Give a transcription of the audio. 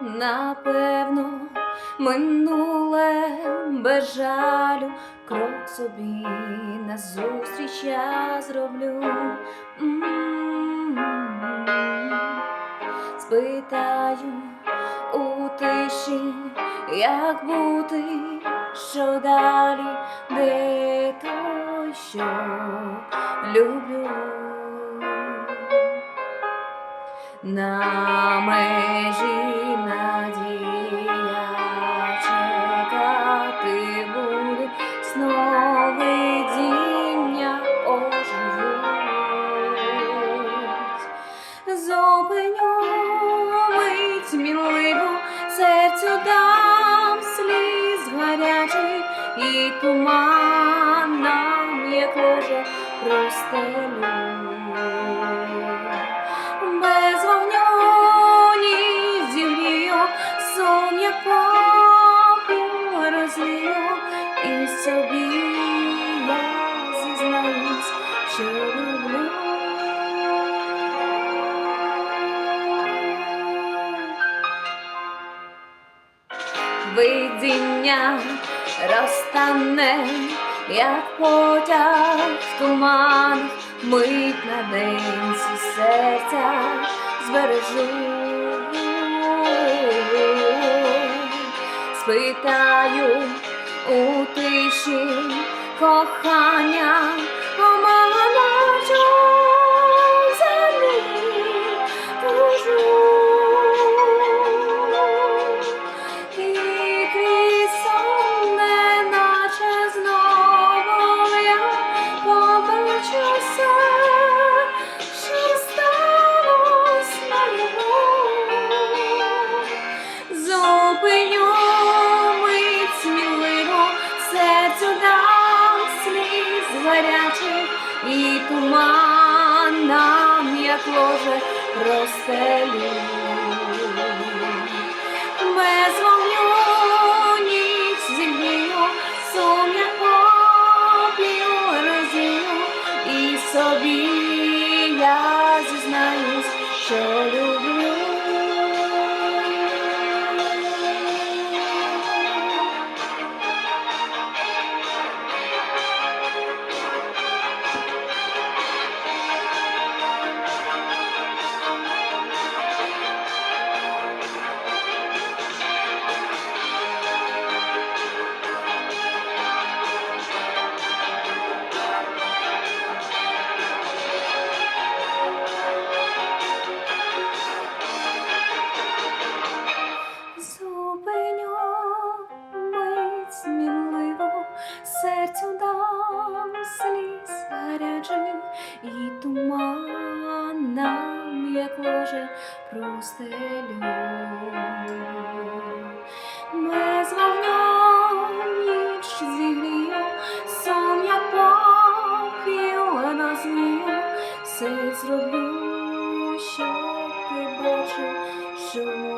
напевно, минуле без жалю, крок собі назустріч я зроблю. Спитаю у тиші, як бути, що далі, де той, що люблю. На межі надія чекати буде сновидіння оживуть. Зупиню мить мінливо, серцю дам сліз гарячих і туман нам, як ложе, простелю. Видіння розтане, як потяг в туман, мить на день ці серця збережу. Спитаю у тиші кохання, і туман нам, як ложе, простелю. Без вогню ніч зігрію, сон попію розію, і собі я зізнаюсь, що люблю. Як ложе, простелю. Без вогню ніч зігріє, сон як попіл розвію, все зроблю, щоб ти бачив, що.